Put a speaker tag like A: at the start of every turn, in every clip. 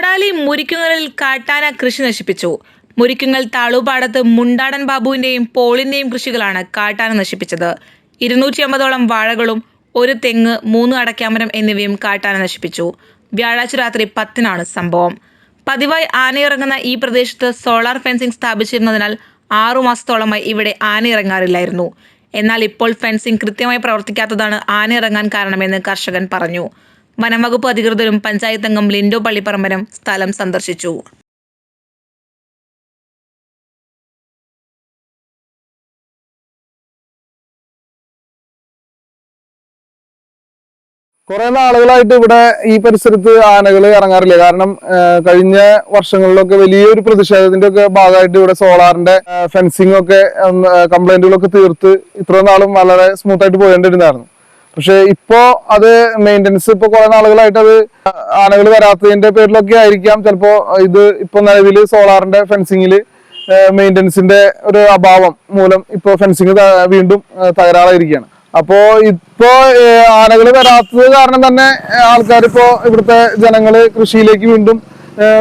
A: കൊടാലി മുരിക്കുങ്ങലിൽ കാട്ടാന കൃഷി നശിപ്പിച്ചു. മുരിക്കുങ്ങൽ താളുപാടത്ത് മുണ്ടാടൻ ബാബുവിന്റെയും പോളിന്റെയും കൃഷികളാണ് കാട്ടാന നശിപ്പിച്ചത്. ഇരുന്നൂറ്റി അമ്പതോളം വാഴകളും ഒരു തെങ്ങ് മൂന്ന് അടയ്ക്കാമരം എന്നിവയും കാട്ടാന നശിപ്പിച്ചു. വ്യാഴാഴ്ച രാത്രി പത്തിനാണ് സംഭവം. പതിവായി ആനയിറങ്ങുന്ന ഈ പ്രദേശത്ത് സോളാർ ഫെൻസിംഗ് സ്ഥാപിച്ചിരുന്നതിനാൽ ആറു മാസത്തോളമായി ഇവിടെ ആന ഇറങ്ങാറില്ലായിരുന്നു എന്നാൽ ഇപ്പോൾ ഫെൻസിംഗ് കൃത്യമായി പ്രവർത്തിക്കാത്തതാണ് ആന ഇറങ്ങാൻ കാരണമെന്ന് കർഷകൻ പറഞ്ഞു. വനംവകുപ്പ് അധികൃതരും പഞ്ചായത്ത് അംഗം ലിൻഡോ പള്ളിപ്പറമ്പനും സ്ഥലം സന്ദർശിച്ചു.
B: കുറെ നാളുകളായിട്ട് ഇവിടെ ഈ പരിസരത്ത് ആനകൾ ഇറങ്ങാറില്ല. കാരണം കഴിഞ്ഞ വർഷങ്ങളിലൊക്കെ വലിയൊരു പ്രതിഷേധത്തിന്റെ ഒക്കെ ഭാഗമായിട്ട് ഇവിടെ സോളാറിന്റെ ഫെൻസിംഗ് ഒക്കെ കംപ്ലൈന്റുകളൊക്കെ തീർത്ത് ഇത്രയും നാളും വളരെ സ്മൂത്ത് ആയിട്ട് പോയേണ്ടിരുന്നതായിരുന്നു പക്ഷെ ഇപ്പോ അത് മെയിന്റനൻസ് ഇപ്പൊ കുറെ നാളുകളായിട്ട് അത് ആനകൾ വരാത്തതിന്റെ പേരിലൊക്കെ ആയിരിക്കാം. ചിലപ്പോ ഇത് ഇപ്പൊ നിലവിൽ സോളാറിന്റെ ഫെൻസിങ്ങിൽ മെയിന്റനൻസിന്റെ ഒരു അഭാവം മൂലം ഇപ്പോൾ ഫെൻസിങ് വീണ്ടും തകരാറായിരിക്കുകയാണ് അപ്പോ ഇപ്പോ ആനകൾ വരാത്തത് കാരണം തന്നെ ആൾക്കാർ ഇപ്പോ ഇവിടുത്തെ ജനങ്ങൾ കൃഷിയിലേക്ക് വീണ്ടും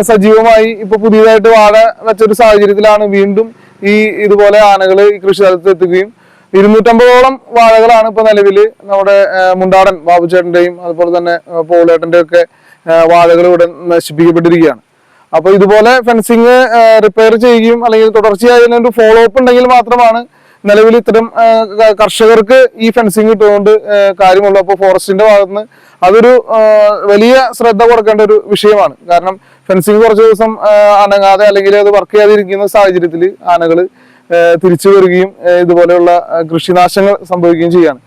B: സജീവമായി ഇപ്പൊ പുതിയതായിട്ട് വാഴ വെച്ചൊരു സാഹചര്യത്തിലാണ് വീണ്ടും ഈ ഇതുപോലെ ആനകൾ ഈ കൃഷി സ്ഥലത്ത് എത്തുകയും ഇരുന്നൂറ്റമ്പതോളം വാഴകളാണ് ഇപ്പൊ നിലവിൽ നമ്മുടെ മുണ്ടാടൻ ബാബുചേട്ടന്റെയും അതുപോലെ തന്നെ പോളേട്ടന്റെ ഒക്കെ വാഴകൾ ഇവിടെ നശിപ്പിക്കപ്പെട്ടിരിക്കുകയാണ്. അപ്പൊ ഇതുപോലെ ഫെൻസിങ് റിപ്പയർ ചെയ്യുകയും അല്ലെങ്കിൽ തുടർച്ചയായി ഒരു ഫോളോ അപ്പ് ഉണ്ടെങ്കിൽ മാത്രമാണ് നിലവിൽ ഇത്തരം കർഷകർക്ക് ഈ ഫെൻസിങ് ഇട്ടുകൊണ്ട് കാര്യമുള്ളൂ. അപ്പോൾ ഫോറസ്റ്റിന്റെ ഭാഗത്തുനിന്ന് അതൊരു വലിയ ശ്രദ്ധ കൊടുക്കേണ്ട ഒരു വിഷയമാണ്. കാരണം ഫെൻസിങ് കുറച്ച് ദിവസം അനങ്ങാതെ അല്ലെങ്കിൽ അത് വർക്ക് ചെയ്യാതിരിക്കുന്ന സാഹചര്യത്തിൽ ആനകൾ തിരിച്ചു വരികയും ഇതുപോലെയുള്ള കൃഷിനാശങ്ങൾ സംഭവിക്കുകയും ചെയ്യാണ്